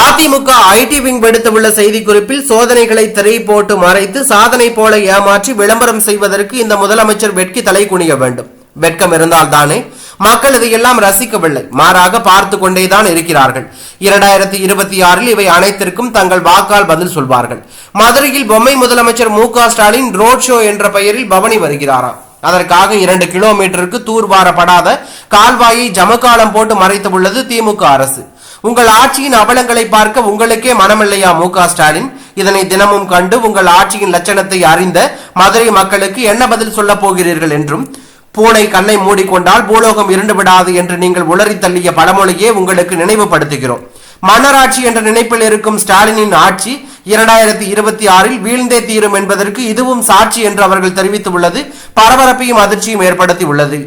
AIADMK IT wing விடுத்துள்ள செய்திக்குறிப்பில் சோதனைகளை திரை போட்டு மறைத்து சாதனை போல ஏமாற்றி விளம்பரம் செய்வதற்கு இந்த முதலமைச்சர் வெட்கி தலை குனிய வேண்டும். வெட்கம் இருந்தால் தானே? மக்கள் இதையெல்லாம் ரசிக்கவில்லை. மாறாக பார்த்து கொண்டேதான் இருக்கிறார்கள். இரண்டாயிரத்தி இருபத்தி ஆறில் இவை அனைத்திற்கும் தங்கள் வாக்கால் பதில் சொல்வார்கள். மதுரையில் பொம்மை முதலமைச்சர் மு ஸ்டாலின் ரோட் ஷோ என்ற பெயரில் பவனி வருகிறாராம். அதற்காக இரண்டு கிலோமீட்டருக்கு தூர்வாரப்படாத கால்வாயை ஜமக்காலம் போட்டு மறைத்து உள்ளது திமுக அரசு. உங்கள் ஆட்சியின் அவலங்களை பார்க்க உங்களுக்கே மனமில்லையா மு ஸ்டாலின்? இதனை தினமும் கண்டு உங்கள் ஆட்சியின் லட்சணத்தை அறிந்த மதுரை மக்களுக்கு என்ன பதில் சொல்லப் போகிறீர்கள் என்றும் பூனை கண்ணை மூடிக்கொண்டால் பூலோகம் இருண்டு விடாது என்று நீங்கள் உளறி தள்ளிய பழமொழியே உங்களுக்கு நினைவுபடுத்துகிறோம். மன்னராட்சி என்ற நினைப்பில் இருக்கும் ஸ்டாலினின் ஆட்சி இரண்டாயிரத்தி இருபத்தி ஆறில் வீழ்ந்தே தீரும் என்பதற்கு இதுவும் சாட்சி என்று அவர்கள் தெரிவித்துள்ளது. பரபரப்பையும் அதிர்ச்சியும் ஏற்படுத்தி உள்ளது